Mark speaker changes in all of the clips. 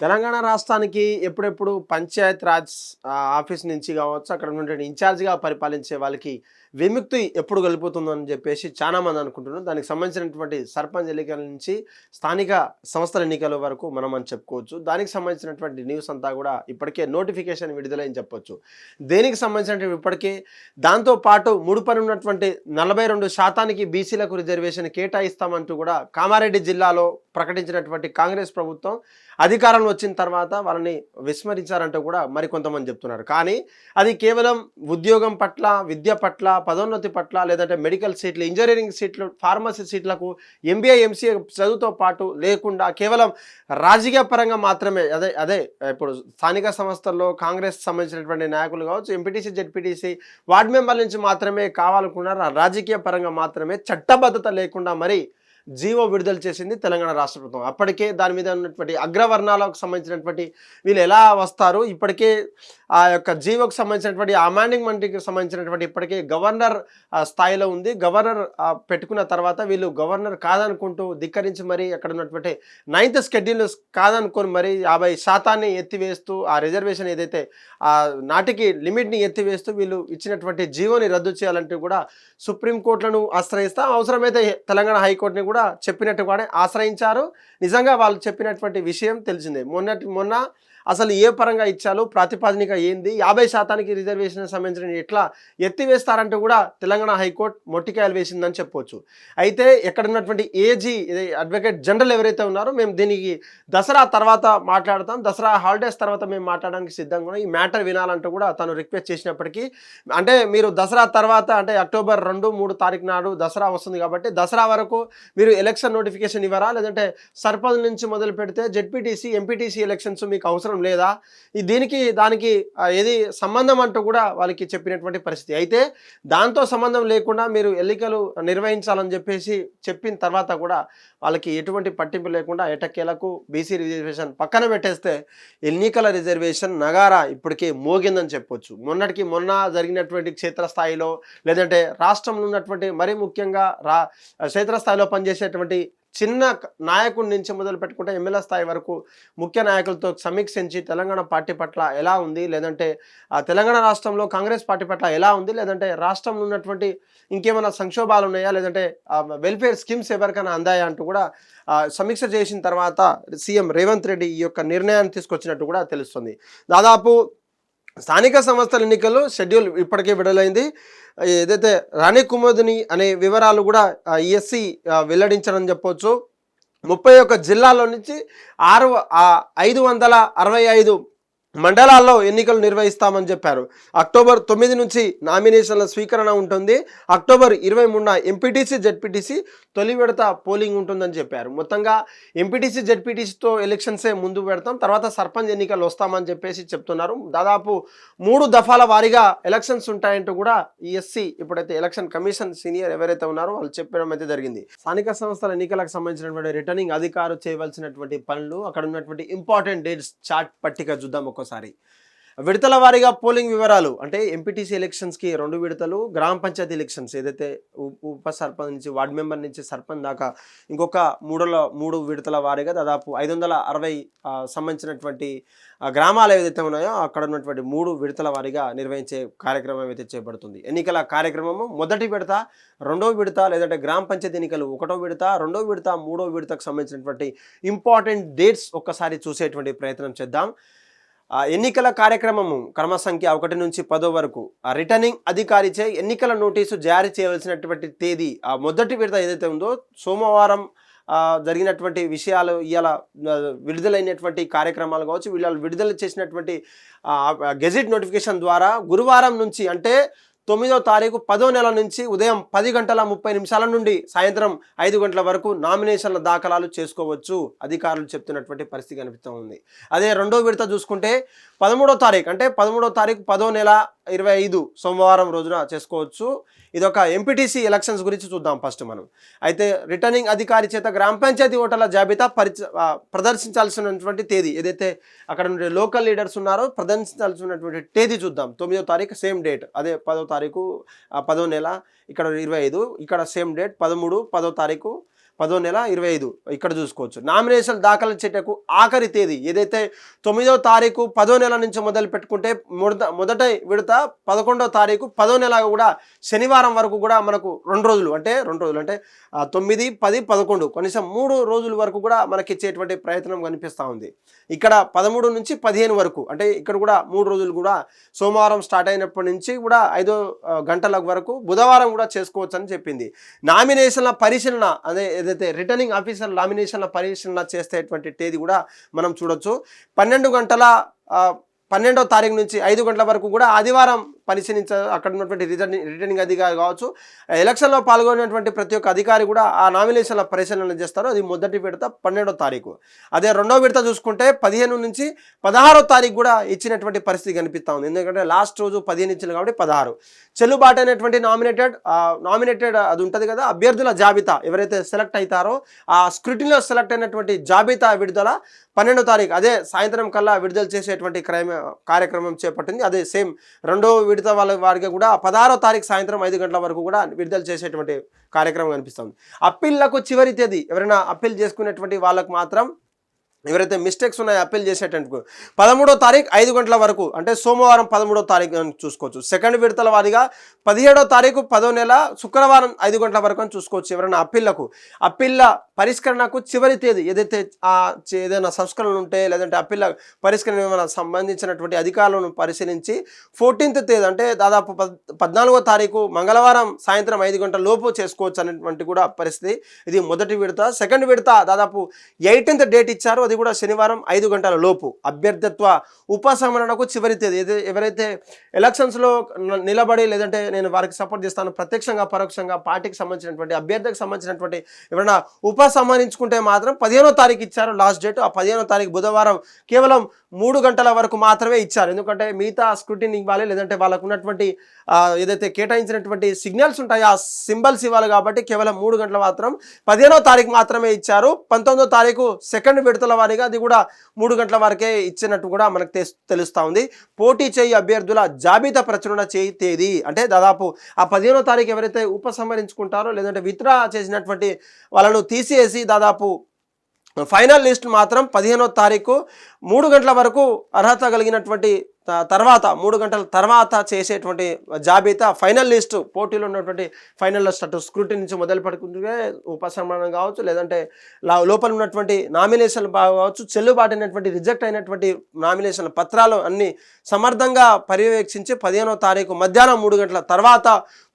Speaker 1: తెలంగాణ రాష్ట్రానికి ఎప్పుడెప్పుడు పంచాయత్ రాజ్ ఆఫీస్ నుంచి కావచ్చు అక్కడ ఉన్నటువంటి ఇన్ఛార్జ్గా పరిపాలించే వాళ్ళకి విముక్తి ఎప్పుడు గలుపుతుందని చెప్పేసి చాలా మంది అనుకుంటున్నారు. దానికి సంబంధించినటువంటి సర్పంచ్ ఎన్నికల నుంచి స్థానిక సంస్థల ఎన్నికల వరకు మనం అని చెప్పుకోవచ్చు. దానికి సంబంధించినటువంటి న్యూస్ అంతా కూడా ఇప్పటికే నోటిఫికేషన్ విడుదలని చెప్పొచ్చు. దేనికి సంబంధించినటువంటి ఇప్పటికే దాంతో పాటు ముడిపడి ఉన్నటువంటి నలభై రెండు శాతానికి బీసీలకు రిజర్వేషన్ కేటాయిస్తామంటూ కూడా కామారెడ్డి జిల్లాలో ప్రకటించినటువంటి కాంగ్రెస్ ప్రభుత్వం అధికారం వచ్చిన తర్వాత వాళ్ళని విస్మరించారంటూ కూడా మరికొంతమంది చెప్తున్నారు. కానీ అది కేవలం ఉద్యోగం పట్ల విద్య పట్ల పదోన్నతి పట్ల లేదంటే మెడికల్ సీట్లు ఇంజనీరింగ్ సీట్లు ఫార్మసీ సీట్లకు ఎంబీఏ ఎంసీఏ చదువుతో పాటు లేకుండా కేవలం రాజకీయ పరంగా మాత్రమే అదే అదే ఇప్పుడు స్థానిక సంస్థల్లో కాంగ్రెస్ సంబంధించినటువంటి నాయకులు కావచ్చు ఎంపీటీసీ జెడ్పీటీసీ వార్డు మెంబర్ల నుంచి మాత్రమే కావాలనుకున్నారు రాజకీయ పరంగా మాత్రమే చట్టబద్ధత లేకుండా మరి జీవో విడుదల చేసింది తెలంగాణ రాష్ట్ర ప్రభుత్వం. అప్పటికే దాని మీద ఉన్నటువంటి అగ్రవర్ణాలకు సంబంధించినటువంటి వీళ్ళు ఎలా వస్తారు? ఇప్పటికే ఆ యొక్క జీవోకు సంబంధించినటువంటి అమాండింగ్ మంత్రికి సంబంధించినటువంటి ఇప్పటికే గవర్నర్ స్థాయిలో ఉంది. గవర్నర్ పెట్టుకున్న తర్వాత వీళ్ళు గవర్నర్ కాదనుకుంటూ ధిక్కరించి మరి అక్కడ ఉన్నటువంటి నైన్త్ షెడ్యూల్ కాదనుకొని మరి యాభై శాతాన్ని ఎత్తివేస్తూ ఆ రిజర్వేషన్ ఏదైతే ఆ నాటికి లిమిట్ని ఎత్తివేస్తూ వీళ్ళు ఇచ్చినటువంటి జీవోని రద్దు చేయాలంటూ కూడా సుప్రీంకోర్టులను ఆశ్రయిస్తా. అవసరమైతే తెలంగాణ హైకోర్టుని కూడా చెప్పినట్టుగానే ఆశ్రయించారు. నిజంగా వాళ్ళు చెప్పినటువంటి విషయం తెలిసిందే. మొన్నటి మొన్న అసలు ఏ పరంగా ఇచ్చారు ప్రాతిపాదిక ఏంది యాభై శాతానికి రిజర్వేషన్ సంబంధించిన ఎట్లా ఎత్తివేస్తారంటూ కూడా తెలంగాణ హైకోర్టు మొట్టికాయలు వేసిందని చెప్పొచ్చు. అయితే ఎక్కడ ఉన్నటువంటి ఏజీ అడ్వకేట్ జనరల్ ఎవరైతే ఉన్నారో మేము దీనికి దసరా తర్వాత మాట్లాడతాం. దసరా హాలిడేస్ తర్వాత మేము మాట్లాడడానికి సిద్ధంగా ఈ మ్యాటర్ వినాలంటూ కూడా తను రిక్వెస్ట్ చేసినప్పటికీ అంటే మీరు దసరా తర్వాత అంటే అక్టోబర్ రెండు మూడు తారీఖు నాడు దసరా వస్తుంది కాబట్టి దసరా వరకు మీరు ఎలక్షన్ నోటిఫికేషన్ ఇవ్వరా? లేదంటే సర్పంచ్ నుంచి మొదలు పెడితే జెడ్పీటీసీ ఎంపీటీసీ ఎలక్షన్స్ మీకు అవసరం లేదా? ఈ దీనికి దానికి ఏది సంబంధం అంటూ కూడా వాళ్ళకి చెప్పినటువంటి పరిస్థితి. అయితే దాంతో సంబంధం లేకుండా మీరు ఎన్నికలు నిర్వహించాలని చెప్పేసి చెప్పిన తర్వాత కూడా వాళ్ళకి ఎటువంటి పట్టింపు లేకుండా ఎటకేలకు బీసీ రిజర్వేషన్ పక్కన పెట్టేస్తే ఎన్నికల రిజర్వేషన్ నగారా ఇప్పటికే మోగిందని చెప్పొచ్చు. మొన్నటికి మొన్న జరిగినటువంటి క్షేత్రస్థాయిలో లేదంటే రాష్ట్రంలో ఉన్నటువంటి మరీ ముఖ్యంగా రా క్షేత్రస్థాయిలో పనిచేసేటువంటి చిన్న నాయకుడి నుంచి మొదలు పెట్టుకుంటే ఎమ్మెల్యే స్థాయి వరకు ముఖ్య నాయకులతో సమీక్షించి తెలంగాణ పార్టీ పట్ల ఎలా ఉంది? లేదంటే తెలంగాణ రాష్ట్రంలో కాంగ్రెస్ పార్టీ పట్ల ఎలా ఉంది? లేదంటే రాష్ట్రంలో ఉన్నటువంటి ఇంకేమైనా సంక్షోభాలు ఉన్నాయా? లేదంటే వెల్ఫేర్ స్కీమ్స్ ఎవరికైనా అందాయా అంటూ కూడా సమీక్ష చేసిన తర్వాత సీఎం రేవంత్ రెడ్డి ఈ యొక్క నిర్ణయాన్ని తీసుకొచ్చినట్టు కూడా తెలుస్తుంది. దాదాపు స్థానిక సంస్థల ఎన్నికలు షెడ్యూల్ ఇప్పటికే విడుదలైంది. ఏదైతే రాణి కుమోదిని అనే వివరాలు కూడా ఈఎస్సి వెల్లడించడం చెప్పొచ్చు. ముప్పై ఒక్క జిల్లాలో నుంచి ఆరు ఐదు వందల అరవై ఐదు మండలాల్లో ఎన్నికలు నిర్వహిస్తామని చెప్పారు. అక్టోబర్ తొమ్మిది నుంచి నామినేషన్ల స్వీకరణ ఉంటుంది. అక్టోబర్ ఇరవై మూడున ఎంపీటీసీ జెడ్పీటీసీ తొలి విడత పోలింగ్ ఉంటుందని చెప్పారు. మొత్తంగా ఎంపీటీసీ జెడ్పీటీసీతో ఎలక్షన్సే ముందు పెడతాం. తర్వాత సర్పంచ్ ఎన్నికలు వస్తామని చెప్పేసి చెప్తున్నారు. దాదాపు మూడు దఫాల వారీగా ఎలక్షన్స్ ఉంటాయంటూ కూడా ఈఎస్సీ ఇప్పుడైతే ఎలక్షన్ కమిషన్ సీనియర్ ఎవరైతే ఉన్నారో వాళ్ళు చెప్పడం అయితే జరిగింది. స్థానిక సంస్థల ఎన్నికలకు సంబంధించినటువంటి రిటర్నింగ్ అధికారు చేయవలసినటువంటి పనులు అక్కడ ఉన్నటువంటి ఇంపార్టెంట్ డేట్స్ చార్ట్ పట్టిక చూద్దాం ఒక్కసారి విడతల వారీగా పోలింగ్ వివరాలు అంటే ఎంపీటీసీ ఎలక్షన్స్కి రెండు విడతలు గ్రామ పంచాయతీ ఎలక్షన్స్ ఏదైతే ఉప సర్పంచ్ నుంచి వార్డు మెంబర్ నుంచి సర్పంచ్ దాకా ఇంకొక మూడులో మూడు విడతల వారీగా దాదాపు ఐదు వందల అరవై సంబంధించినటువంటి గ్రామాలు ఏదైతే ఉన్నాయో అక్కడ ఉన్నటువంటి మూడు విడతల వారీగా నిర్వహించే కార్యక్రమం అయితే చేపడుతుంది. ఎన్నికల కార్యక్రమము మొదటి విడత రెండో విడత లేదంటే గ్రామ పంచాయతీ ఎన్నికలు ఒకటో విడత రెండో విడత మూడో విడతకు సంబంధించినటువంటి ఇంపార్టెంట్ డేట్స్ ఒక్కసారి చూసేటువంటి ప్రయత్నం చేద్దాం. ఎన్నికల కార్యక్రమము క్రమ సంఖ్య ఒకటి నుంచి పదో వరకు ఆ రిటర్నింగ్ అధికారిచే ఎన్నికల నోటీసు జారీ చేయవలసినటువంటి తేదీ ఆ మొదటి విడత ఏదైతే ఉందో సోమవారం జరిగినటువంటి విషయాలు ఇవాళ విడుదలైనటువంటి కార్యక్రమాలు కావచ్చు వీళ్ళు విడుదల చేసినటువంటి గెజిట్ నోటిఫికేషన్ ద్వారా గురువారం నుంచి అంటే తొమ్మిదో తారీఖు పదో నెల నుంచి ఉదయం పది గంటల ముప్పై నిమిషాల నుండి సాయంత్రం ఐదు గంటల వరకు నామినేషన్ల దాఖలాలు చేసుకోవచ్చు. అధికారులు చెప్తున్నటువంటి పరిస్థితి కనిపిస్తూ ఉంది. అదే రెండో విడత చూసుకుంటే పదమూడో తారీఖు అంటే పదమూడో తారీఖు పదో నెల ఇరవై ఐదు సోమవారం రోజున చేసుకోవచ్చు. ఇదొక ఎంపీటీసీ ఎలక్షన్స్ గురించి చూద్దాం ఫస్ట్ మనం. అయితే రిటర్నింగ్ అధికారి చేత గ్రామ పంచాయతీ ఓటర్ల జాబితా పరిచ ప్రదర్శించాల్సినటువంటి తేదీ ఏదైతే అక్కడ నుండి లోకల్ లీడర్స్ ఉన్నారో ప్రదర్శించాల్సినటువంటి తేదీ చూద్దాం. తొమ్మిదో తారీఖు సేమ్ డేట్ అదే పదో తారీఖు. ఆ, పదో నెల ఇక్కడ ఇరవై ఐదు ఇక్కడ సేమ్ డేట్ పదమూడు పదో తారీఖు పదో నెల ఇరవై ఐదు ఇక్కడ చూసుకోవచ్చు. నామినేషన్ దాఖలు చేటకు ఆఖరి తేదీ ఏదైతే తొమ్మిదో తారీఖు పదో నెల నుంచి మొదలు పెట్టుకుంటే మొదట మొదట విడత పదకొండో తారీఖు పదో నెల కూడా శనివారం వరకు కూడా మనకు రెండు రోజులు అంటే రెండు రోజులు అంటే తొమ్మిది పది పదకొండు కనీసం మూడు రోజుల వరకు కూడా మనకి ఇచ్చేటువంటి ప్రయత్నం కనిపిస్తూ ఉంది. ఇక్కడ పదమూడు నుంచి పదిహేను వరకు అంటే ఇక్కడ కూడా మూడు రోజులు కూడా సోమవారం స్టార్ట్ అయినప్పటి నుంచి కూడా ఐదో గంటల వరకు బుధవారం కూడా చేసుకోవచ్చని చెప్పింది. నామినేషన్ల పరిశీలన అదే ఏదైతే రిటర్నింగ్ ఆఫీసర్ లామినేషన్ల పరిశీలన చేసేటువంటి తేదీ కూడా మనం చూడొచ్చు. పన్నెండు గంటల పన్నెండవ తారీఖు నుంచి ఐదు గంటల వరకు కూడా ఆదివారం పరిశీలించ అక్కడ ఉన్నటువంటి రిటర్నింగ్ రిటర్నింగ్ అధికారి కావచ్చు ఎలక్షన్లో పాల్గొనేటువంటి ప్రతి ఒక్క అధికారి కూడా ఆ నామినేషన్ల పరిశీలన చేస్తారు అది మొదటి విడత పన్నెండో తారీఖు. అదే రెండో విడత చూసుకుంటే పదిహేను నుంచి పదహారో తారీఖు కూడా ఇచ్చినటువంటి పరిస్థితి కనిపిస్తూ ఉంది. ఎందుకంటే లాస్ట్ రోజు పదిహేను ఇచ్చింది కాబట్టి పదహారు. చెల్లుబాటు అయినటువంటి నామినేటెడ్ నామినేటెడ్ అది ఉంటుంది కదా అభ్యర్థుల జాబితా ఎవరైతే సెలెక్ట్ అవుతారో ఆ స్క్రూటినీలో సెలెక్ట్ అయినటువంటి జాబితా విడుదల పన్నెండో తారీఖు. అదే సాయంత్రం కల్లా విడుదల చేసేటువంటి క్రైమ కార్యక్రమం చేపట్టింది. అదే సేమ్ రెండో మిగతా వాళ్ళ వారికి కూడా పదహారో తారీఖు సాయంత్రం ఐదు గంటల వరకు కూడా విడుదల చేసేటువంటి కార్యక్రమం కనిపిస్తుంది. అప్పీళ్ళకు చివరి తేదీ ఎవరైనా అప్పీల్ చేసుకునేటువంటి వాళ్ళకు మాత్రం ఎవరైతే మిస్టేక్స్ ఉన్నాయో అప్పీల్ చేసేటందుకు. పదమూడో తారీఖు ఐదు గంటల వరకు అంటే సోమవారం పదమూడో తారీఖు అని చూసుకోవచ్చు. సెకండ్ విడతల వారిగా పదిహేడో తారీఖు పదో నెల శుక్రవారం ఐదు గంటల వరకు అని చూసుకోవచ్చు ఎవరైనా అప్పీళ్ళకు. అప్పీళ్ళ పరిష్కరణకు చివరి తేదీ ఏదైతే ఏదైనా సంస్కరణలు ఉంటే లేదంటే అప్పీళ్ళ పరిష్కరణ ఏమైనా సంబంధించినటువంటి అధికారులను పరిశీలించి ఫోర్టీన్త్ తేదీ అంటే దాదాపు పద్ పద్నాలుగో తారీఖు మంగళవారం సాయంత్రం ఐదు గంటల లోపు చేసుకోవచ్చు అనేటువంటి కూడా పరిస్థితి. ఇది మొదటి విడత. సెకండ్ విడత దాదాపు ఎయిటీన్త్ డేట్ ఇచ్చారు. అది కూడా శనివారం ఐదు గంటల లోపు అభ్యర్థిత్వ ఉపసంహరణకు చివరి తేదీ. ఎవరైతే ఎలక్షన్స్లో నిలబడి లేదంటే నేను వారికి సపోర్ట్ చేస్తాను ప్రత్యక్షంగా పరోక్షంగా పార్టీకి సంబంధించినటువంటి అభ్యర్థికి సంబంధించినటువంటి ఎవరైనా ఉపసంహరించుకుంటే మాత్రం పదిహేనో తారీఖు ఇచ్చారు లాస్ట్ డేట్ ఆ పదిహేనో తారీఖు బుధవారం కేవలం మూడు గంటల వరకు మాత్రమే ఇచ్చారు. ఎందుకంటే మిగతా స్క్రూటిని ఇవ్వాలి లేదంటే వాళ్ళకు ఉన్నటువంటి ఏదైతే కేటాయించినటువంటి సిగ్నల్స్ ఉంటాయో ఆ సింబల్స్ ఇవ్వాలి కాబట్టి కేవలం మూడు గంటల మాత్రం పదిహేనో తారీఖు మాత్రమే ఇచ్చారు. పంతొమ్మిదో తారీఖు సెకండ్ విడతల వారీగా అది కూడా మూడు గంటల వరకే ఇచ్చినట్టు కూడా మనకు తెస్- తెలుస్తా ఉంది. పోటీ చేయి అభ్యర్థుల జాబితా ప్రచురణ చేయి తేదీ అంటే దాదాపు ఆ పదిహేనో తారీఖు ఎవరైతే ఉపసంహరించుకుంటారో లేదంటే విత్డ్రా చేసినటువంటి వాళ్ళను తీసేసి దాదాపు ఫైనల్ లిస్ట్ మాత్రం పదిహేనో తారీఖు మూడు గంటల వరకు అర్హత కలిగినటువంటి తర్వాత మూడు గంటల తర్వాత చేసేటువంటి జాబితా ఫైనల్ లిస్ట్ పోటీలో ఉన్నటువంటి ఫైనల్ లిస్ట్ అటు స్క్రూటీ నుంచి మొదలు పడుకుంటే ఉపసంహరణ కావచ్చు లేదంటే లా- లోపల ఉన్నటువంటి నామినేషన్లు కావచ్చు చెల్లుబాటు అయినటువంటి రిజెక్ట్ అయినటువంటి నామినేషన్ల పత్రాలు అన్ని సమర్థంగా పర్యవేక్షించి పదిహేనో తారీఖు మధ్యాహ్నం మూడు గంటల తర్వాత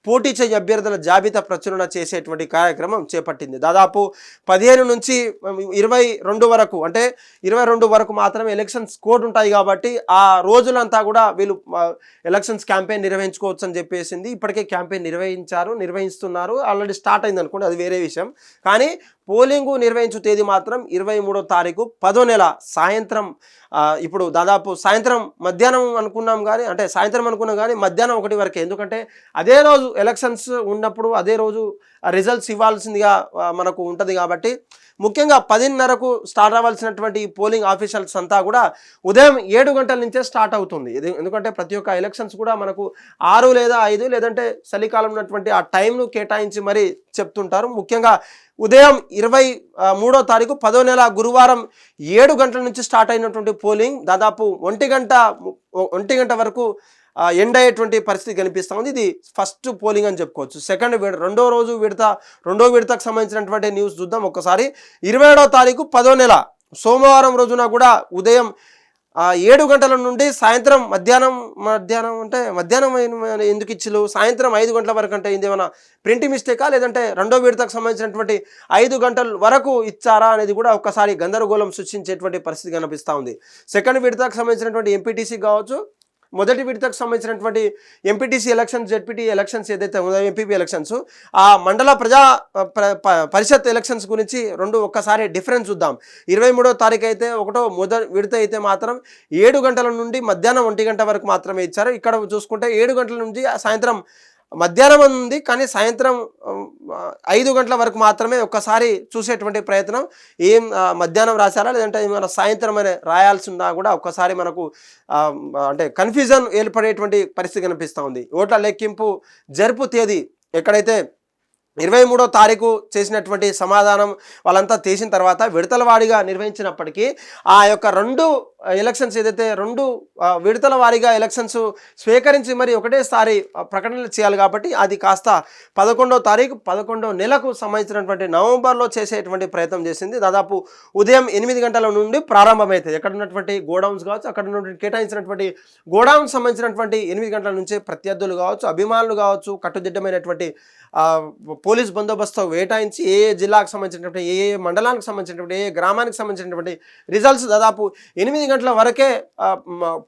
Speaker 1: పోటీ చేయ అభ్యర్థుల జాబితా ప్రచురణ చేసేటువంటి కార్యక్రమం చేపట్టింది. దాదాపు పదిహేను నుంచి ఇరవై రెండు వరకు అంటే ఇరవై రెండు వరకు మాత్రమే ఎలక్షన్స్ కోడ్ ఉంటాయి కాబట్టి ఆ అంతా కూడా వీళ్ళు ఎలక్షన్స్ క్యాంపెయిన్ నిర్వహించుకోవచ్చు అని చెప్పేసింది. ఇప్పటికే క్యాంపెయిన్ నిర్వహించారు నిర్వహిస్తున్నారు. ఆల్రెడీ స్టార్ట్ అయింది అనుకోండి అది వేరే విషయం. కానీ పోలింగ్ నిర్వహించు తేదీ మాత్రం ఇరవై మూడో తారీఖు పదో నెల సాయంత్రం ఇప్పుడు దాదాపు సాయంత్రం మధ్యాహ్నం అనుకున్నాం కానీ అంటే సాయంత్రం అనుకున్నాం కానీ మధ్యాహ్నం ఒకటి వరకే. ఎందుకంటే అదే రోజు ఎలక్షన్స్ ఉన్నప్పుడు అదే రోజు రిజల్ట్స్ ఇవ్వాల్సిందిగా మనకు ఉంటుంది కాబట్టి ముఖ్యంగా పదిన్నరకు స్టార్ట్ అవ్వాల్సినటువంటి పోలింగ్ ఆఫీసర్స్ అంతా కూడా ఉదయం ఏడు గంటల నుంచే స్టార్ట్ అవుతుంది. ఎందుకంటే ప్రతి ఒక్క ఎలక్షన్స్ కూడా మనకు ఆరు లేదా ఐదు లేదంటే చలికాలం ఉన్నటువంటి ఆ టైంను కేటాయించి మరి చెప్తుంటారు. ముఖ్యంగా ఉదయం ఇరవై మూడో తారీఖు పదో నెల గురువారం ఏడు గంటల నుంచి స్టార్ట్ అయినటువంటి పోలింగ్ దాదాపు ఒంటి గంట ఒంటి గంట వరకు ఎండ్ అయ్యేటువంటి పరిస్థితి కనిపిస్తూ ఉంది. ఇది ఫస్ట్ పోలింగ్ అని చెప్పుకోవచ్చు. సెకండ్ విడ రెండో రోజు విడత రెండో విడతకు సంబంధించినటువంటి న్యూస్ చూద్దాం ఒక్కసారి ఇరవై ఏడో తారీఖు పదో నెల సోమవారం రోజున కూడా ఉదయం ఏడు గంటల నుండి సాయంత్రం మధ్యాహ్నం మధ్యాహ్నం అంటే మధ్యాహ్నం ఎందుకు ఇచ్చిలు సాయంత్రం ఐదు గంటల వరకు అంటే ఇది ఏమైనా ప్రింట్ మిస్టేకా లేదంటే రెండో విడతకు సంబంధించినటువంటి ఐదు గంటల వరకు ఇచ్చారా అనేది కూడా ఒక్కసారి గందరగోళం సృష్టించేటువంటి పరిస్థితి కనిపిస్తూ ఉంది. సెకండ్ విడతకు సంబంధించినటువంటి ఎంపీటీసీ కావచ్చు మొదటి విడతకు సంబంధించినటువంటి ఎంపీటీసీ ఎలక్షన్స్ జెడ్పీటీ ఎలక్షన్స్ ఏదైతే ఉందో ఎంపీపీ ఎలక్షన్స్ ఆ మండల ప్రజా ప- పరిషత్ ఎలక్షన్స్ గురించి రెండు ఒక్కసారి డిఫరెన్స్ చూద్దాం. ఇరవై మూడో తారీఖు అయితే ఒకటో మొదటి విడత అయితే మాత్రం ఏడు గంటల నుండి మధ్యాహ్నం ఒంటి గంట వరకు మాత్రమే ఇచ్చారు. ఇక్కడ చూసుకుంటే ఏడు గంటల నుంచి సాయంత్రం మధ్యాహ్నం ఉంది కానీ సాయంత్రం ఐదు గంటల వరకు మాత్రమే ఒక్కసారి చూసేటువంటి ప్రయత్నం. ఏం మధ్యాహ్నం రాశారా? లేదంటే ఏమైనా సాయంత్రం అనే రాయాల్సి ఉన్నా కూడా ఒక్కసారి మనకు అంటే కన్ఫ్యూజన్ ఏర్పడేటువంటి పరిస్థితి కనిపిస్తూ ఉంది. ఓట్ల లెక్కింపు జరుపు తేదీ ఎక్కడైతే ఇరవై మూడో తారీఖు చేసినటువంటి సమాధానం వాళ్ళంతా తీసిన తర్వాత విడతల వాడిగా నిర్వహించినప్పటికీ ఆ యొక్క రెండు ఎలక్షన్స్ ఏదైతే రెండు విడతల వారీగా ఎలక్షన్స్ స్వీకరించి మరి ఒకటేసారి ప్రకటనలు చేయాలి కాబట్టి అది కాస్త పదకొండో తారీఖు పదకొండో నెలకు సంబంధించినటువంటి నవంబర్లో చేసేటువంటి ప్రయత్నం చేసింది. దాదాపు ఉదయం ఎనిమిది గంటల నుండి ప్రారంభమవుతుంది ఎక్కడ ఉన్నటువంటి గోడౌన్స్ కావచ్చు అక్కడ ఉన్నటువంటి కేటాయించినటువంటి గోడౌన్ సంబంధించినటువంటి ఎనిమిది గంటల నుంచే ప్రత్యర్థులు కావచ్చు అభిమానులు కావచ్చు కట్టుదిట్టమైనటువంటి పోలీస్ బందోబస్తు వేటాయించి ఏ ఏ జిల్లాకు సంబంధించినటువంటి ఏ ఏ మండలానికి సంబంధించినటువంటి ఏ ఏ గ్రామానికి సంబంధించినటువంటి రిజల్ట్స్ దాదాపు ఎనిమిది గంటల వరకే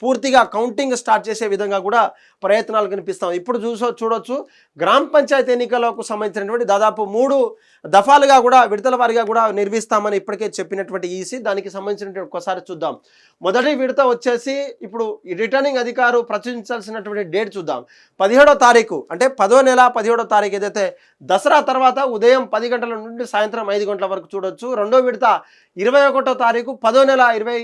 Speaker 1: పూర్తిగా కౌంటింగ్ స్టార్ట్ చేసే విధంగా కూడా ప్రయత్నాలు కనిపిస్తాం. ఇప్పుడు చూసో చూడొచ్చు గ్రామ పంచాయతీ ఎన్నికలకు సంబంధించినటువంటి దాదాపు మూడు దఫాలుగా కూడా విడతల వారిగా కూడా నిర్వహిస్తామని ఇప్పటికే చెప్పినటువంటి ఈసీ దానికి సంబంధించినటువంటి ఒకసారి చూద్దాం. మొదటి విడత వచ్చేసి ఇప్పుడు ఈ రిటర్నింగ్ అధికారు ప్రచురించాల్సినటువంటి డేట్ చూద్దాం. పదిహేడో తారీఖు అంటే పదో నెల పదిహేడో తారీఖు ఏదైతే దసరా తర్వాత ఉదయం పది గంటల నుండి సాయంత్రం ఐదు గంటల వరకు చూడొచ్చు. రెండో విడత ఇరవై ఒకటో తారీఖు పదో నెల ఇరవై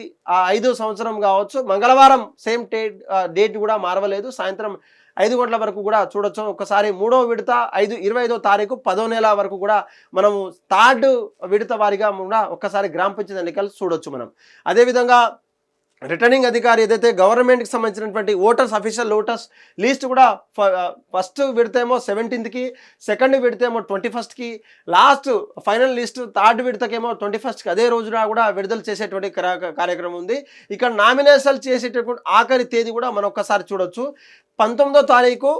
Speaker 1: ఐదు సంవత్సరం కావచ్చు. మంగళవారం సేమ్ డేట్ డేట్ కూడా మారవలేదు. సాయంత్రం ఐదు గంటల వరకు కూడా చూడొచ్చు. ఒకసారి మూడో విడత ఐదు ఇరవై ఐదో తారీఖు పదో నెల వరకు కూడా మనము థర్డ్ విడత వారిగా కూడా ఒక్కసారి గ్రామ పంచాయతీ ఎన్నికలు చూడొచ్చు మనం. అదేవిధంగా రిటర్నింగ్ అధికారి ఏదైతే గవర్నమెంట్కి సంబంధించినటువంటి ఓటర్స్ అఫీషియల్ ఓటర్స్ లీస్ట్ కూడా ఫస్ట్ విడతేమో సెవెంటీన్త్కి సెకండ్ విడతేమో ట్వంటీ ఫస్ట్కి లాస్ట్ ఫైనల్ లిస్ట్ థర్డ్ విడతకేమో ట్వంటీ ఫస్ట్కి అదే రోజున కూడా విడుదల చేసేటువంటి కార్యక్రమం ఉంది. ఇక్కడ నామినేషన్ చేసేటటువంటి ఆఖరి తేదీ కూడా మనం ఒక్కసారి చూడొచ్చు. పంతొమ్మిదో తారీఖు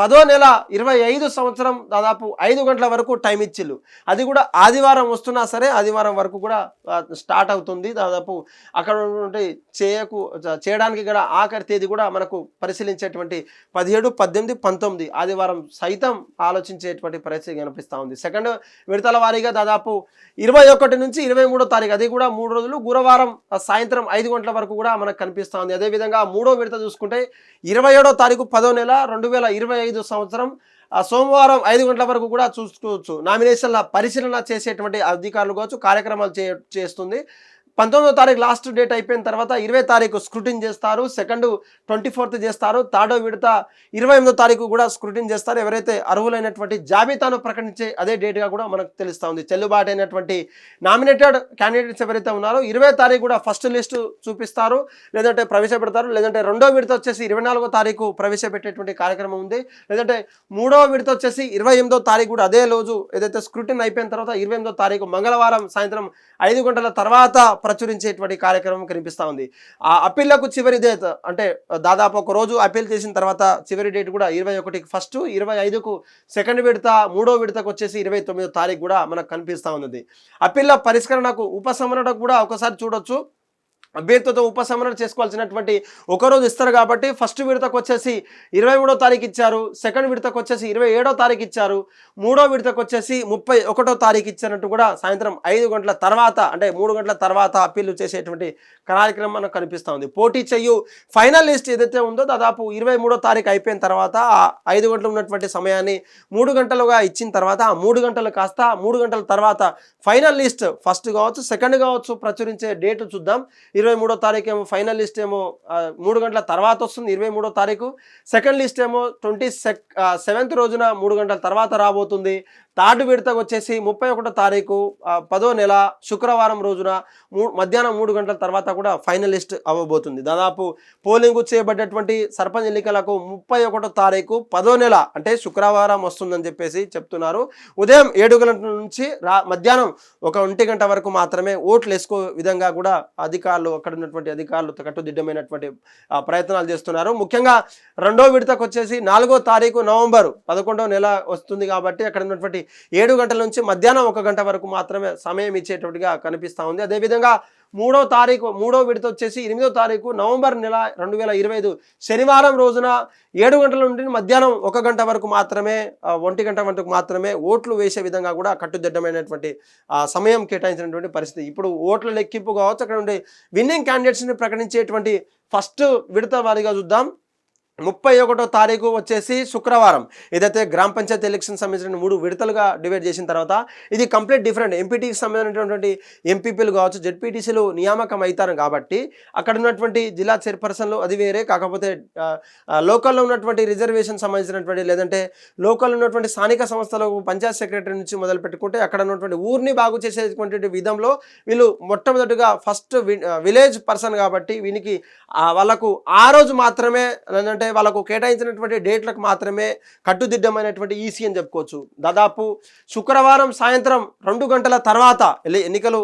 Speaker 1: పదో నెల ఇరవై ఐదు సంవత్సరం దాదాపు ఐదు గంటల వరకు టైం ఇచ్చిళ్ళు. అది కూడా ఆదివారం వస్తున్నా సరే ఆదివారం వరకు కూడా స్టార్ట్ అవుతుంది. దాదాపు అక్కడ ఉన్నటువంటి చేయకు చేయడానికి గల ఆఖరి తేదీ కూడా మనకు పరిశీలించేటువంటి పదిహేడు పద్దెనిమిది పంతొమ్మిది ఆదివారం సైతం ఆలోచించేటువంటి పరిస్థితి కనిపిస్తూ ఉంది. సెకండ్ విడతల వారీగా దాదాపు ఇరవై ఒకటి నుంచి ఇరవై మూడో తారీఖు అది కూడా మూడు రోజులు గురువారం సాయంత్రం ఐదు గంటల వరకు కూడా మనకు కనిపిస్తూ ఉంది. అదేవిధంగా మూడో విడత చూసుకుంటే ఇరవై ఏడో తారీఖు పదో నెల రెండు వేల ఇరవై ఐదు సంవత్సరం ఆ సోమవారం ఐదు గంటల వరకు కూడా చూసుకోవచ్చు. నామినేషన్ల పరిశీలన చేసేటువంటి అధికారులు కావచ్చు కార్యక్రమాలు చే చేస్తుంది. పంతొమ్మిదో తారీఖు లాస్ట్ డేట్ అయిపోయిన తర్వాత ఇరవై తారీఖు స్క్రూటిన్ చేస్తారు. సెకండ్ ట్వంటీ ఫోర్త్ చేస్తారు. థర్డో విడత ఇరవై ఎనిమిదో తారీఖు కూడా స్క్రూటిన్ చేస్తారు. ఎవరైతే అర్హులైనటువంటి జాబితాను ప్రకటించే అదే డేట్గా కూడా మనకు తెలుస్తూ ఉంది చెల్లుబాటు అయినటువంటి నామినేటెడ్ క్యాండిడేట్స్ ఎవరైతే ఉన్నారో ఇరవై తారీఖు కూడా ఫస్ట్ లిస్ట్ చూపిస్తారు. లేదంటే ప్రవేశపెడతారు. లేదంటే రెండో విడత వచ్చేసి ఇరవై నాలుగో తారీఖు ప్రవేశపెట్టేటువంటి కార్యక్రమం ఉంది. లేదంటే మూడో విడత వచ్చేసి ఇరవై ఎనిమిదో తారీఖు కూడా అదే రోజు ఏదైతే స్క్రూటిన్ అయిపోయిన తర్వాత ఇరవై ఎనిమిదో తారీఖు మంగళవారం సాయంత్రం ఐదు గంటల తర్వాత ప్రచురించేటువంటి కార్యక్రమం కనిపిస్తూ ఉంది. ఆ అప్పీళ్ళకు చివరి డేట్ అంటే దాదాపు ఒక రోజు అప్పీల్ చేసిన తర్వాత చివరి డేట్ కూడా ఇరవై ఒకటికి ఫస్ట్ ఇరవై ఐదుకు సెకండ్ విడత మూడో విడతకు వచ్చేసి ఇరవై తొమ్మిదో తారీఖు కూడా మనకు కనిపిస్తూ ఉన్నది. అప్పీళ్ళ పరిష్కరణకు ఉపశమనకు కూడా ఒకసారి చూడొచ్చు. అభ్యర్థితో ఉపశమనం చేసుకోవాల్సినటువంటి ఒక రోజు ఇస్తారు కాబట్టి ఫస్ట్ విడతకు వచ్చేసి ఇరవై మూడో తారీఖు ఇచ్చారు సెకండ్ విడతకు వచ్చేసి ఇరవై ఏడో తారీఖు ఇచ్చారు మూడో విడతకు వచ్చేసి ముప్పై ఒకటో తారీఖు ఇచ్చినట్టు కూడా సాయంత్రం ఐదు గంటల తర్వాత అంటే మూడు గంటల తర్వాత అప్పీలు చేసేటువంటి కార్యక్రమం మనకు కనిపిస్తూ ఉంది. పోటీ చెయ్యు ఫైనల్ లిస్ట్ ఏదైతే ఉందో దాదాపు ఇరవై మూడో తారీఖు అయిపోయిన తర్వాత ఆ ఐదు గంటలు ఉన్నటువంటి సమయాన్ని మూడు గంటలుగా ఇచ్చిన తర్వాత ఆ మూడు గంటలు కాస్త మూడు గంటల తర్వాత ఫైనల్ లిస్ట్ ఫస్ట్ కావచ్చు సెకండ్ కావచ్చు ప్రచురించే డేట్ చూద్దాం. ఇరవై మూడో తారీఖు ఏమో ఫైనల్ లిస్ట్ ఏమో మూడు గంటల తర్వాత వస్తుంది ఇరవై మూడో తారీఖు. సెకండ్ లిస్ట్ ఏమో ట్వంటీ సెక్ సెవెంత్ రోజున మూడు గంటల తర్వాత రాబోతుంది. థర్డ్ విడతకు వచ్చేసి ముప్పై ఒకటో తారీఖు పదో నెల శుక్రవారం రోజున మధ్యాహ్నం మూడు గంటల తర్వాత కూడా ఫైనలిస్ట్ అవ్వబోతుంది. దాదాపు పోలింగ్ చేయబడ్డటువంటి సర్పంచ్ ఎన్నికలకు ముప్పై ఒకటో తారీఖు పదో నెల అంటే శుక్రవారం వస్తుందని చెప్పేసి చెప్తున్నారు. ఉదయం ఏడు గంటల నుంచి రా మధ్యాహ్నం ఒక ఒంటి గంట వరకు మాత్రమే ఓట్లు వేసుకో విధంగా కూడా అధికారులు అక్కడ ఉన్నటువంటి అధికారులు కట్టుదిడ్డమైనటువంటి ప్రయత్నాలు చేస్తున్నారు. ముఖ్యంగా రెండో విడతకు వచ్చేసి నాలుగో తారీఖు నవంబర్ పదకొండవ నెల వస్తుంది కాబట్టి అక్కడ ఉన్నటువంటి ఏడు గంటల నుంచి మధ్యాహ్నం ఒక గంట వరకు మాత్రమే సమయం ఇచ్చేటట్టుగా కనిపిస్తూ ఉంది. అదేవిధంగా మూడో తారీఖు మూడో విడత వచ్చేసి ఎనిమిదో తారీఖు నవంబర్ నెల రెండు వేల ఇరవై ఐదు శనివారం రోజున ఏడు గంటల నుండి మధ్యాహ్నం ఒక గంట వరకు మాత్రమే ఒంటి గంట వరకు మాత్రమే ఓట్లు వేసే విధంగా కూడా కట్టుదిట్టమైనటువంటి సమయం కేటాయించినటువంటి పరిస్థితి. ఇప్పుడు ఓట్ల లెక్కింపు కావచ్చు అక్కడ ఉండే విన్నింగ్ క్యాండిడేట్స్ని ప్రకటించేటువంటి ఫస్ట్ విడత వారిగా చూద్దాం. ముప్పై ఒకటో తారీఖు వచ్చేసి శుక్రవారం. ఏదైతే గ్రామ పంచాయతీ ఎలక్షన్ సంబంధించిన మూడు విడతలుగా డివైడ్ చేసిన తర్వాత ఇది కంప్లీట్ డిఫరెంట్. ఎంపీటీకి సంబంధించినటువంటి ఎంపీపీలు కావచ్చు జెడ్పీటీసీలు నియామకం అవుతారు కాబట్టి అక్కడ ఉన్నటువంటి జిల్లా చైర్పర్సన్లు అది వేరే. కాకపోతే లోకల్లో ఉన్నటువంటి రిజర్వేషన్ సంబంధించినటువంటి లేదంటే లోకల్లో ఉన్నటువంటి స్థానిక సంస్థలకు పంచాయత్ సెక్రటరీ నుంచి మొదలు పెట్టుకుంటే అక్కడ ఉన్నటువంటి ఊరిని బాగు చేసేటువంటి విధంలో వీళ్ళు మొట్టమొదటిగా ఫస్ట్ విలేజ్ పర్సన్ కాబట్టి వీనికి వాళ్ళకు ఆ రోజు మాత్రమే ఏంటంటే వాళ్ళకు కేటాయించినటువంటి డేట్లకు మాత్రమే కట్టుదిడ్డమైనటువంటి ఈసీ అని చెప్పుకోవచ్చు. దాదాపు శుక్రవారం సాయంత్రం రెండు గంటల తర్వాత ఎన్నికలు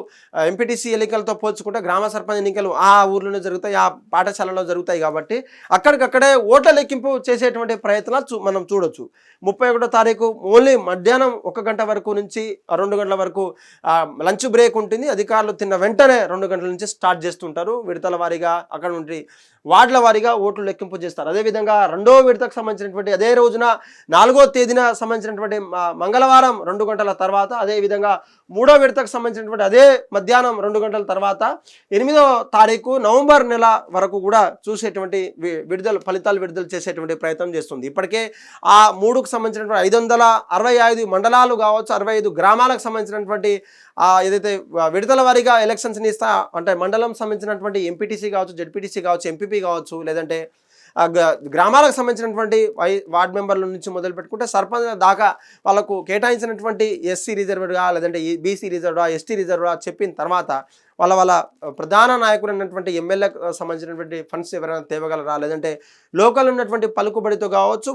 Speaker 1: ఎంపీటీసీ ఎన్నికలతో పోల్చుకుంటే గ్రామ సర్పంచ్ ఎన్నికలు ఆ ఊర్లోనే జరుగుతాయి ఆ పాఠశాలలో జరుగుతాయి కాబట్టి అక్కడికక్కడే ఓట్ల లెక్కింపు చేసేటువంటి ప్రయత్నాలు చూ మనం చూడొచ్చు. ముప్పై ఒకటో తారీఖు ఓన్లీ మధ్యాహ్నం ఒక గంట వరకు నుంచి రెండు గంటల వరకు లంచ్ బ్రేక్ ఉంటుంది. అధికారులు తిన్న వెంటనే రెండు గంటల నుంచి స్టార్ట్ చేస్తుంటారు. విడతల వారీగా అక్కడ నుండి వార్డుల వారీగా ఓట్లు లెక్కింపు చేస్తారు అదేవిధంగా రెండో విడతకు సంబంధించినటువంటి అదే రోజున నాలుగో తేదీన సంబంధించినటువంటి మంగళవారం రెండు గంటల తర్వాత అదేవిధంగా మూడో విడతకు సంబంధించినటువంటి అదే మధ్యాహ్నం రెండు గంటల తర్వాత ఎనిమిదో తారీఖు నవంబర్ నెల వరకు కూడా చూసేటువంటి విడుదల ఫలితాలు విడుదల చేసేటువంటి ప్రయత్నం చేస్తుంది. ఇప్పటికే ఆ మూడుకు సంబంధించినటువంటి ఐదు వందల అరవై ఐదు మండలాలు కావచ్చు అరవై ఐదు గ్రామాలకు సంబంధించినటువంటి ఏదైతే విడుదల వారీగా ఎలక్షన్స్ని ఇస్తా అంటే మండలం సంబంధించినటువంటి ఎంపీటీసీ కావచ్చు జడ్పీటీసీ కావచ్చు ఎంపీపీ కావచ్చు లేదంటే గ్రామాలకు సంబంధించినటువంటి వై వార్డ్ మెంబర్ల నుంచి మొదలు పెట్టుకుంటే సర్పంచ్ దాకా వాళ్ళకు కేటాయించినటువంటి ఎస్సీ రిజర్వ్డ్గా లేదంటే బీసీ రిజర్వ్డా ఎస్టీ రిజర్వ్డా చెప్పిన తర్వాత వాళ్ళ వాళ్ళ ప్రధాన నాయకుడు అయినటువంటి ఎమ్మెల్యేకు సంబంధించినటువంటి ఫండ్స్ ఎవరైనా తేవగలరా? లేదంటే లోకల్ ఉన్నటువంటి పలుకుబడితో కావచ్చు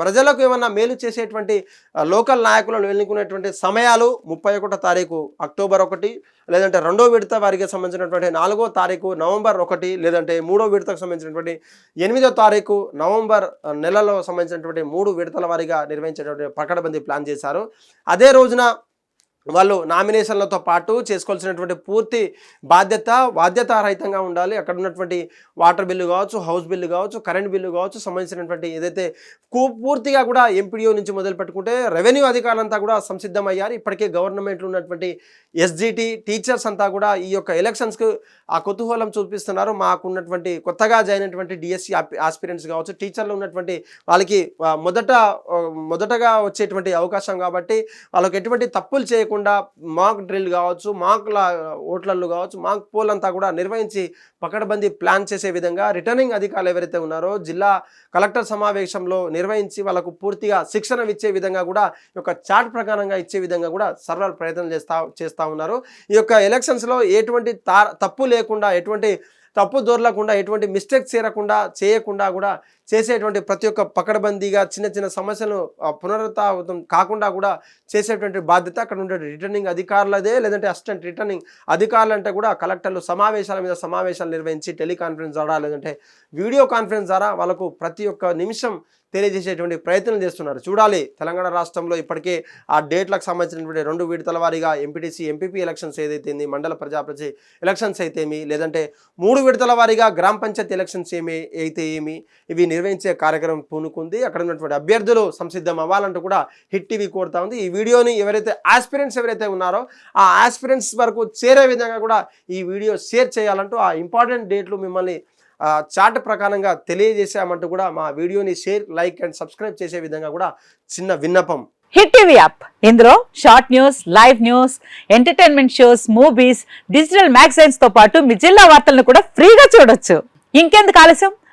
Speaker 1: ప్రజలకు ఏమన్నా మేలు చేసేటువంటి లోకల్ నాయకులను ఎన్నుకునేటువంటి సమయాలు ముప్పై ఒకటో తారీఖు అక్టోబర్ ఒకటి లేదంటే రెండో విడత వారికి సంబంధించినటువంటి నాలుగో తారీఖు నవంబర్ ఒకటి లేదంటే మూడో విడతకు సంబంధించినటువంటి ఎనిమిదో తారీఖు నవంబర్ నెలలో సంబంధించినటువంటి మూడు విడతల వారీగా నిర్వహించేటువంటి పకడ్బందీ ప్లాన్ చేశారు. అదే రోజున వాళ్ళు నామినేషన్లతో పాటు చేసుకోవాల్సినటువంటి పూర్తి బాధ్యత బాధ్యతారహితంగా ఉండాలి. అక్కడ ఉన్నటువంటి వాటర్ బిల్లు కావచ్చు హౌస్ బిల్లు కావచ్చు కరెంట్ బిల్లు కావచ్చు సంబంధించినటువంటి ఏదైతే కూ- పూర్తిగా కూడా ఎంపీడీఓ నుంచి మొదలు పెట్టుకుంటే రెవెన్యూ అధికారులంతా కూడా సంసిద్ధమయ్యారు. ఇప్పటికే గవర్నమెంట్లో ఉన్నటువంటి ఎస్జిటి టీచర్స్ అంతా కూడా ఈ యొక్క ఎలక్షన్స్కు ఆ కుతూహలం చూపిస్తున్నారు. మాకున్నటువంటి కొత్తగా జాయిన్ అయినటువంటి డిఎస్సి ఆస్పిరెంట్స్ కావచ్చు టీచర్లు ఉన్నటువంటి వాళ్ళకి మొదట మొదటగా వచ్చేటువంటి అవకాశం కాబట్టి వాళ్ళకి ఎటువంటి తప్పులు లేకుండా మాక్ డ్రిల్ కావచ్చు మాక్ ఓట్లల్లో కావచ్చు మాక్ పోల్ అంతా కూడా నిర్వహించి పకడ్బందీ ప్లాన్ చేసే విధంగా రిటర్నింగ్ అధికారులు ఎవరైతే ఉన్నారో జిల్లా కలెక్టర్ సమావేశంలో నిర్వహించి వాళ్ళకు పూర్తిగా శిక్షణ ఇచ్చే విధంగా కూడా ఈ యొక్క చార్ట్ ప్రకారంగా ఇచ్చే విధంగా కూడా సర్వర్ ప్రయత్నం చేస్తా చేస్తూ ఉన్నారు. ఈ యొక్క ఎలక్షన్స్లో ఎటువంటి తా తప్పు లేకుండా ఎటువంటి తప్పు దొరలకుండా ఎటువంటి మిస్టేక్స్ చేరకుండా చేయకుండా కూడా చేసేటువంటి ప్రతి ఒక్క పకడబందీగా చిన్న చిన్న సమస్యలను ఆ, కాకుండా కూడా చేసేటువంటి బాధ్యత అక్కడ ఉండే రిటర్నింగ్ అధికారులదే లేదంటే అసిస్టెంట్ రిటర్నింగ్ అధికారులంటే కూడా కలెక్టర్లు సమావేశాల మీద సమావేశాలు నిర్వహించి టెలికాన్ఫరెన్స్ ద్వారా లేదంటే వీడియో కాన్ఫరెన్స్ ద్వారా వాళ్ళకు ప్రతి ఒక్క నిమిషం తెలియజేసేటువంటి ప్రయత్నం చేస్తున్నారు. చూడాలి తెలంగాణ రాష్ట్రంలో ఇప్పటికే ఆ డేట్లకు సంబంధించినటువంటి రెండు విడతల వారీగా ఎంపీటీసీ ఎంపీపీ ఎలక్షన్స్ ఏదైతే మండల ప్రజాప్రతి ఎలక్షన్స్ అయితే ఏమి లేదంటే మూడు విడతల వారీగా గ్రామ పంచాయతీ ఎలక్షన్స్ ఏమి అయితే ఏమి ఇవి నిర్వహించే కార్యక్రమం పూనుకుంది. అక్కడ ఉన్నటువంటి అభ్యర్థులు సంసిద్ధం అవ్వాలంటూ కూడా హిట్ టీవీ కోరుతా ఉంది. ఈ వీడియోని ఎవరైతే ఆస్పిరెంట్స్ ఎవరైతే ఉన్నారో ఆ ఆస్పిరెంట్స్ వరకు చేరే విధంగా కూడా ఈ వీడియో షేర్ చేయాలంటూ ఆ ఇంపార్టెంట్ డేట్లు మిమ్మల్ని చార్ట్ ప్రకారంగా తెలియజేసామంటూ కూడా మా వీడియోని షేర్ లైక్ అండ్ సబ్స్క్రైబ్ చేసే విధంగా కూడా చిన్న విన్నపం.
Speaker 2: Hit TV app. ఇందులో short news live news entertainment shows movies digital మ్యాగజైన్స్తో పాటు మీ జిల్లా వార్తలను కూడా ఫ్రీగా చూడొచ్చు. ఇంకెందుకు ఆలస్యం?